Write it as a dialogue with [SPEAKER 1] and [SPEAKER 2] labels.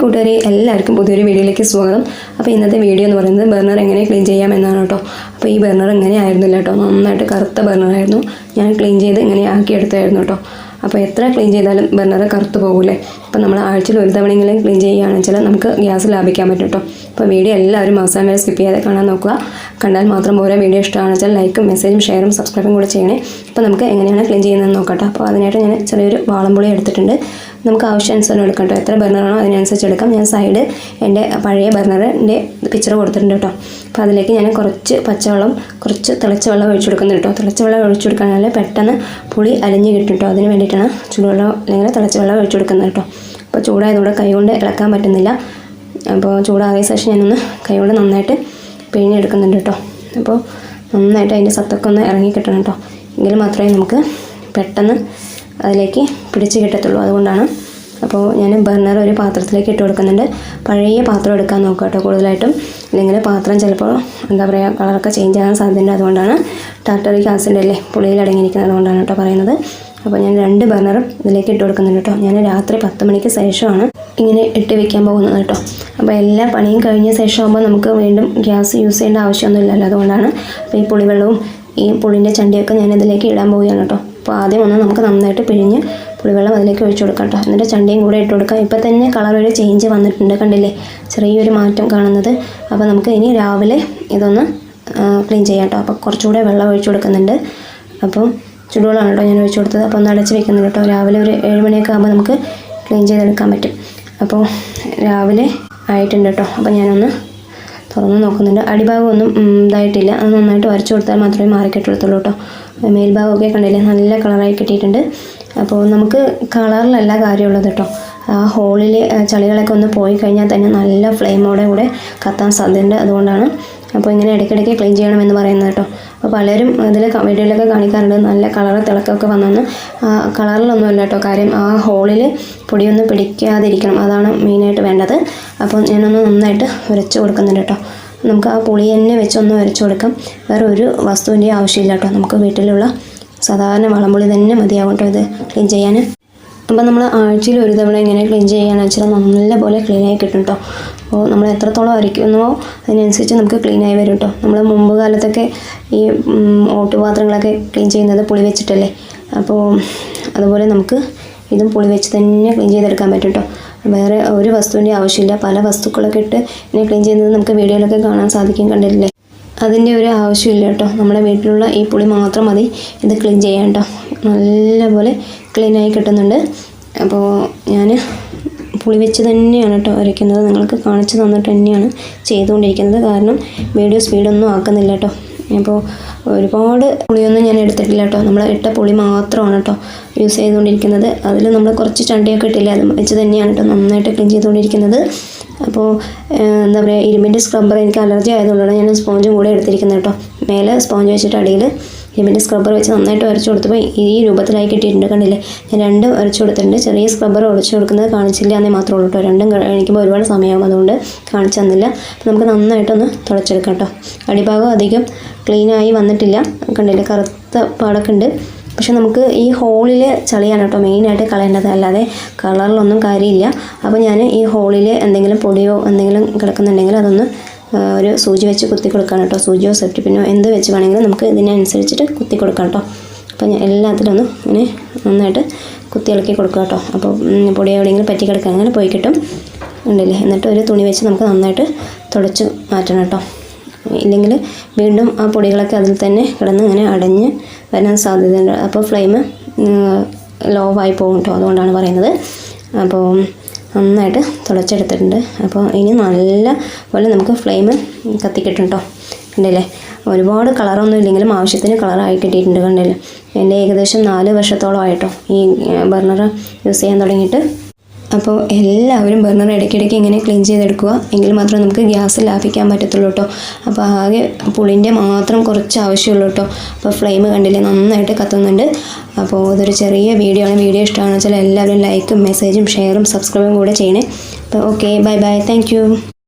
[SPEAKER 1] കൂട്ടുകാരെ എല്ലാവർക്കും പുതിയൊരു വീഡിയോയിലേക്ക് സ്വാഗതം. അപ്പോൾ ഇന്നത്തെ വീഡിയോ എന്ന് പറയുന്നത് ബർണർ എങ്ങനെ ക്ലീൻ ചെയ്യാം എന്നാണ് കേട്ടോ. അപ്പോൾ ഈ ബർണർ ഇങ്ങനെ ആയിരുന്നില്ല കേട്ടോ. നന്നായിട്ട് കറുത്ത ബർണറായിരുന്നു ഞാൻ ക്ലീൻ ചെയ്ത് ഇങ്ങനെ ആക്കിയെടുത്തായിരുന്നു കേട്ടോ. അപ്പോൾ എത്ര ക്ലീൻ ചെയ്താലും ബർണർ കറുത്ത് പോകില്ലേ അപ്പോൾ നമ്മൾ ആഴ്ചയിൽ ഒരു തവണയെങ്കിലും ക്ലീൻ ചെയ്യുകയാണെന്ന് വെച്ചാൽ നമുക്ക് ഗ്യാസ് ലാഭിക്കാൻ പറ്റും കേട്ടോ. അപ്പോൾ വീഡിയോ എല്ലാവരും അവസാനം വരെ സ്കിപ്പ് ചെയ്യാതെ കാണാൻ നോക്കുക. കണ്ടാൽ മാത്രം ഓരോ വീഡിയോ ഇഷ്ടമാണെന്ന് വെച്ചാൽ ലൈക്കും മെസ്സേജും ഷെയറും സബ്സ്ക്രൈബും കൂടെ ചെയ്യണേ. അപ്പോൾ നമുക്ക് എങ്ങനെയാണ് ക്ലീൻ ചെയ്യുന്നതെന്ന് നോക്കട്ടെ അപ്പോൾ അതിനായിട്ട് ഞാൻ ചെറിയൊരു വാളംപുളി എടുത്തിട്ടുണ്ട്. നമുക്ക് ആവശ്യാനുസരണം എടുക്കാം കേട്ടോ എത്ര ബർണറാണോ അതിനനുസരിച്ച് എടുക്കാം. ഞാൻ സൈഡ് എന്റെ പഴയ ബർണറിന്റെ പിക്ചർ കൊടുത്തിട്ടുണ്ട് കേട്ടോ. അപ്പോൾ അതിലേക്ക് ഞാൻ കുറച്ച് പച്ചവെള്ളം കുറച്ച് തിളച്ച വെള്ളം ഒഴിച്ചു കൊടുക്കുന്നുണ്ട് കേട്ടോ. തിളച്ച വെള്ളം ഒഴിച്ചു കൊടുക്കുകയാണെങ്കിൽ പെട്ടെന്ന് പുളി അലിഞ്ഞ് കിട്ടും കേട്ടോ. അതിന് വേണ്ടിയിട്ടാണ് ചൂടുവെള്ളം അല്ലെങ്കിൽ തിളച്ച വെള്ളം ഒഴിച്ചു കൊടുക്കുന്നത് കേട്ടോ. അപ്പോൾ ചൂടായതുകൊണ്ട് കൈകൊണ്ട് ഇളക്കാൻ പറ്റുന്നില്ല. അപ്പോൾ ചൂടായ ശേഷം ഞാനൊന്ന് കൈകൊണ്ട് നന്നായിട്ട് പിഴിഞ്ഞെടുക്കുന്നുണ്ട് കേട്ടോ. അപ്പോൾ നന്നായിട്ട് അതിന്റെ സത്തൊക്കെ ഒന്ന് ഇറങ്ങി കിട്ടണം കേട്ടോ. എങ്കിൽ മാത്രമേ നമുക്ക് പെട്ടെന്ന് അതിലേക്ക് പിടിച്ച് കിട്ടത്തുള്ളൂ. അതുകൊണ്ടാണ് അപ്പോൾ ഞാൻ ബർണർ ഒരു പാത്രത്തിലേക്ക് ഇട്ട് കൊടുക്കുന്നുണ്ട്. പഴയ പാത്രം എടുക്കാൻ നോക്കുക കേട്ടോ കൂടുതലായിട്ടും. അല്ലെങ്കിൽ പാത്രം ചിലപ്പോൾ എന്താ പറയുക കളറൊക്കെ ചേഞ്ച് ആകാൻ സാധ്യതയുണ്ട്. അതുകൊണ്ടാണ് ടാർട്ടറിക് ആസിഡ് അല്ലേ പുളിയിൽ അടങ്ങിയിരിക്കുന്നത്. അതുകൊണ്ടാണ് കേട്ടോ പറയുന്നത്. അപ്പോൾ ഞാൻ രണ്ട് ബർണറും ഇതിലേക്ക് ഇട്ട് കൊടുക്കുന്നുണ്ട് കേട്ടോ. ഞാൻ രാത്രി പത്ത് മണിക്ക് ശേഷമാണ് ഇങ്ങനെ ഇട്ട് വെക്കാൻ പോകുന്നത് കേട്ടോ. അപ്പോൾ എല്ലാ പണിയും കഴിഞ്ഞ ശേഷമാകുമ്പോൾ നമുക്ക് വീണ്ടും ഗ്യാസ് യൂസ് ചെയ്യേണ്ട ആവശ്യമൊന്നുമില്ലല്ലോ. അതുകൊണ്ടാണ് അപ്പോൾ ഈ പുളിവെള്ളവും ഈ പുളിന്റെ ചണ്ടിയൊക്കെ ഞാൻ ഇതിലേക്ക് ഇടാൻ പോവുകയാണ് കേട്ടോ. അപ്പോൾ ആദ്യം ഒന്ന് നമുക്ക് നന്നായിട്ട് പിഴിഞ്ഞ് പുളിവെള്ളം അതിലേക്ക് ഒഴിച്ചു കൊടുക്കാം കേട്ടോ. എന്നിട്ട് ചണ്ടിയും കൂടെ ഇട്ട് കൊടുക്കാം. ഇപ്പോൾ തന്നെ കളർ ഒരു ചേഞ്ച് വന്നിട്ടുണ്ട് കണ്ടില്ലേ? ചെറിയൊരു മാറ്റം കാണുന്നത്. അപ്പോൾ നമുക്ക് ഇനി രാവിലെ ഇതൊന്ന് ക്ലീൻ ചെയ്യാം കേട്ടോ. അപ്പോൾ കുറച്ചുകൂടെ വെള്ളം ഒഴിച്ചു കൊടുക്കുന്നുണ്ട്. അപ്പം ചുടുവെള്ളമാണ് കേട്ടോ ഞാൻ ഒഴിച്ചു കൊടുത്തത്. അപ്പോൾ ഒന്ന് അടച്ച് വെക്കുന്നുണ്ട് കേട്ടോ. രാവിലെ ഒരു ഏഴ് മണിയൊക്കെ ആകുമ്പോൾ നമുക്ക് ക്ലീൻ ചെയ്തെടുക്കാൻ പറ്റും. അപ്പോൾ രാവിലെ ആയിട്ടുണ്ട് കേട്ടോ. അപ്പോൾ ഞാനൊന്ന് തുറന്ന് നോക്കുന്നുണ്ട്. അടിഭാഗം ഒന്നും ഉം, ഇതായിട്ടില്ല. അത് നന്നായിട്ട് വരച്ചു കൊടുത്താൽ മാത്രമേ മാറിക്കിട്ടുള്ളൂ കേട്ടോ. മേൽഭാഗമൊക്കെ കണ്ടില്ലേ നല്ല കളറായി കിട്ടിയിട്ടുണ്ട്. അപ്പോൾ നമുക്ക് കളറിലല്ല കാര്യമുള്ളത് കേട്ടോ. ആ ഹോളിൽ ചളികളൊക്കെ ഒന്ന് പോയി കഴിഞ്ഞാൽ തന്നെ നല്ല ഫ്ലെയിമോടെ കൂടെ കത്താൻ സാധ്യതയുണ്ട് അതുകൊണ്ടാണ്. അപ്പോൾ ഇങ്ങനെ ഇടയ്ക്കിടയ്ക്ക് ക്ലീൻ ചെയ്യണമെന്ന് പറയുന്നത് കേട്ടോ. അപ്പോൾ പലരും ഇതിൽ വീഡിയോയിലൊക്കെ കാണിക്കാറുണ്ട്. നല്ല കളർ തിളക്കമൊക്കെ വന്നെന്ന്. കളറിലൊന്നുമില്ല കേട്ടോ കാര്യം ആ ഹോളിൽ പൊടിയൊന്നും പിടിക്കാതിരിക്കണം. അതാണ് മെയിനായിട്ട് വേണ്ടത്. അപ്പോൾ ഞാനൊന്ന് നന്നായിട്ട് ഉരച്ച് കൊടുക്കുന്നുണ്ട് കേട്ടോ നമുക്ക് ആ പുളി തന്നെ വെച്ചൊന്ന് ഉരച്ച് കൊടുക്കാം. വേറെ ഒരു വസ്തുവിന്റെയും ആവശ്യമില്ല കേട്ടോ നമുക്ക് വീട്ടിലുള്ള സാധാരണ വളംപുളി തന്നെ മതിയാകും കേട്ടോ ഇത്. ക്ലീൻ ചെയ്യാൻ. അപ്പോൾ നമ്മൾ ആഴ്ചയിൽ ഒരു തവണ ഇങ്ങനെ ക്ലീൻ ചെയ്യുകയാണെന്ന് വെച്ചാൽ നല്ല പോലെ ക്ലീൻ ആയി കിട്ടും കേട്ടോ അപ്പോൾ നമ്മൾ എത്രത്തോളം അരയ്ക്കുന്നോ അതിനനുസരിച്ച് നമുക്ക് ക്ലീനായി വരും കേട്ടോ നമ്മൾ മുമ്പ് കാലത്തൊക്കെ ഈ ഓട്ടുപാത്രങ്ങളൊക്കെ ക്ലീൻ ചെയ്യുന്നത് പുളി വെച്ചിട്ടല്ലേ? അപ്പോൾ അതുപോലെ നമുക്ക് ഇതും പുളി വെച്ച് തന്നെ ക്ലീൻ ചെയ്തെടുക്കാൻ പറ്റും കേട്ടോ വേറെ ഒരു വസ്തുവിന്റെ ആവശ്യമില്ല. പല വസ്തുക്കളൊക്കെ ഇട്ട് ഇങ്ങനെ ക്ലീൻ ചെയ്യുന്നത് നമുക്ക് വീഡിയോയിലൊക്കെ കാണാൻ സാധിക്കും കണ്ടിട്ടില്ലേ? അതിന്റെ ഒരു ആവശ്യമില്ല കേട്ടോ നമ്മുടെ വീട്ടിലുള്ള ഈ പുളി മാത്രം മതി. ഇത് ക്ലീൻ ചെയ്യാം കേട്ടോ നല്ലപോലെ ക്ലീനായി കിട്ടുന്നുണ്ട്. അപ്പോൾ ഞാൻ പുളി വെച്ച് തന്നെയാണ് കേട്ടോ അരയ്ക്കുന്നത്. നിങ്ങൾക്ക് കാണിച്ചു തന്നിട്ട് തന്നെയാണ് ചെയ്തുകൊണ്ടിരിക്കുന്നത്. കാരണം വീഡിയോ സ്പീഡൊന്നും ആക്കുന്നില്ല കേട്ടോ അപ്പോൾ ഒരുപാട് പുളിയൊന്നും ഞാൻ എടുത്തിട്ടില്ല കേട്ടോ നമ്മൾ ഇട്ട പുളി മാത്രമാണ് കേട്ടോ യൂസ് ചെയ്തുകൊണ്ടിരിക്കുന്നത്. അതിൽ നമ്മൾ കുറച്ച് ചണ്ടിയൊക്കെ ഇട്ടില്ല അത് വെച്ച് തന്നെയാണ് കേട്ടോ നന്നായിട്ട് ക്ലീൻ ചെയ്തുകൊണ്ടിരിക്കുന്നത്. അപ്പോൾ എന്താ പറയുക ഇരുമ്പിന്റെ സ്ക്രബ്ബർ എനിക്ക് അലർജി ആയതുകൊണ്ടാണ് ഞാൻ സ്പോഞ്ചും കൂടെ എടുത്തിരിക്കുന്നത് കേട്ടോ മേലെ സ്പോഞ്ച് വെച്ചിട്ട് അടിയിൽ ഇരുമ്പിന്റെ സ്ക്രബ്ബർ വെച്ച് നന്നായിട്ട് വരച്ചു കൊടുത്തപ്പോൾ ഈ രൂപത്തിലായി കിട്ടിയിട്ടുണ്ട്. കണ്ടില്ലേ? ഞാൻ രണ്ടും വരച്ചു കൊടുത്തിട്ടുണ്ട്. ചെറിയ സ്ക്രബ്ബർ ഒളിച്ചു കൊടുക്കുന്നത് കാണിച്ചില്ല എന്നേ മാത്രമേ ഉള്ളൂ കേട്ടോ രണ്ടും കഴിക്കുമ്പോൾ ഒരുപാട് സമയമാകും അതുകൊണ്ട് കാണിച്ചു തന്നില്ല. അപ്പോൾ നമുക്ക് നന്നായിട്ടൊന്ന് തുടച്ചെടുക്കാം കേട്ടോ അടിഭാഗം അധികം ക്ലീനായി വന്നിട്ടില്ല. കണ്ടില്ലേ? കറുത്ത പാടൊക്കെ ഉണ്ട്. പക്ഷെ നമുക്ക് ഈ ഹോളിൽ ചളിയാണ് കേട്ടോ മെയിനായിട്ട് കളയേണ്ടത്. അല്ലാതെ കളറിലൊന്നും കാര്യമില്ല. അപ്പോൾ ഞാൻ ഈ ഹോളിൽ എന്തെങ്കിലും പൊടിയോ എന്തെങ്കിലും കിടക്കുന്നുണ്ടെങ്കിൽ അതൊന്ന് ഒരു സൂചി വെച്ച് കുത്തി കൊടുക്കാൻ കേട്ടോ. സൂചിയോ സെഫ്റ്റി പിന്നോ എന്ത് വെച്ച് വേണമെങ്കിലും നമുക്ക് ഇതിനനുസരിച്ചിട്ട് കുത്തി കൊടുക്കാം കേട്ടോ. അപ്പോൾ ഞാൻ എല്ലാത്തിലും ഒന്ന് ഇങ്ങനെ നന്നായിട്ട് കുത്തി ഇളക്കി കൊടുക്കുക കേട്ടോ. അപ്പോൾ പൊടി എവിടെയെങ്കിലും പറ്റി കിടക്കുക അങ്ങനെ പോയി കിട്ടും. ഉണ്ടല്ലേ? എന്നിട്ട് ഒരു തുണി വെച്ച് നമുക്ക് നന്നായിട്ട് തുടച്ച് മാറ്റണം കേട്ടോ. ഇല്ലെങ്കിൽ വീണ്ടും ആ പൊടികളൊക്കെ അതിൽ തന്നെ കിടന്ന് ഇങ്ങനെ അടഞ്ഞ് വരാൻ സാധ്യതയുണ്ട്. അപ്പോൾ ഫ്ലെയിം ലോ ആയി പോകും കേട്ടോ. അതുകൊണ്ടാണ് പറയുന്നത്. അപ്പോൾ നന്നായിട്ട് തുളച്ചെടുത്തിട്ടുണ്ട് അപ്പോൾ ഇനി നല്ല പോലെ നമുക്ക് ഫ്ലെയിം കത്തിക്കിട്ടും കേട്ടോ കണ്ടില്ലേ? ഒരുപാട് കളറൊന്നും ഇല്ലെങ്കിലും ആവശ്യത്തിന് കളറായി കിട്ടിയിട്ടുണ്ട് കണ്ടില്ലേ? എന്റെ ഏകദേശം നാല് വർഷത്തോളമായിട്ടോ ഈ ബർണർ യൂസ് ചെയ്യാൻ തുടങ്ങിയിട്ട്. അപ്പോൾ എല്ലാവരും ബർണർ ഇടയ്ക്കിടയ്ക്ക് ഇങ്ങനെ ക്ലീൻ ചെയ്തെടുക്കുക. എങ്കിൽ മാത്രമേ നമുക്ക് ഗ്യാസ് ലാഭിക്കാൻ പറ്റത്തുള്ളൂ കേട്ടോ. അപ്പോൾ ആകെ പുളിന്റെ മാത്രം കുറച്ച് ആവശ്യമുള്ളൂ കേട്ടോ. അപ്പോൾ ഫ്ലെയിം കണ്ടില്ലേ നന്നായിട്ട് കത്തുന്നുണ്ട്. അപ്പോൾ ഇതൊരു ചെറിയ വീഡിയോ ആണ്. വീഡിയോ ഇഷ്ടമാണെന്ന് വെച്ചാൽ എല്ലാവരും ലൈക്കും മെസ്സേജും ഷെയറും സബ്സ്ക്രൈബും കൂടെ ചെയ്യണേ. അപ്പോൾ ഓക്കെ ബൈ ബൈ. താങ്ക്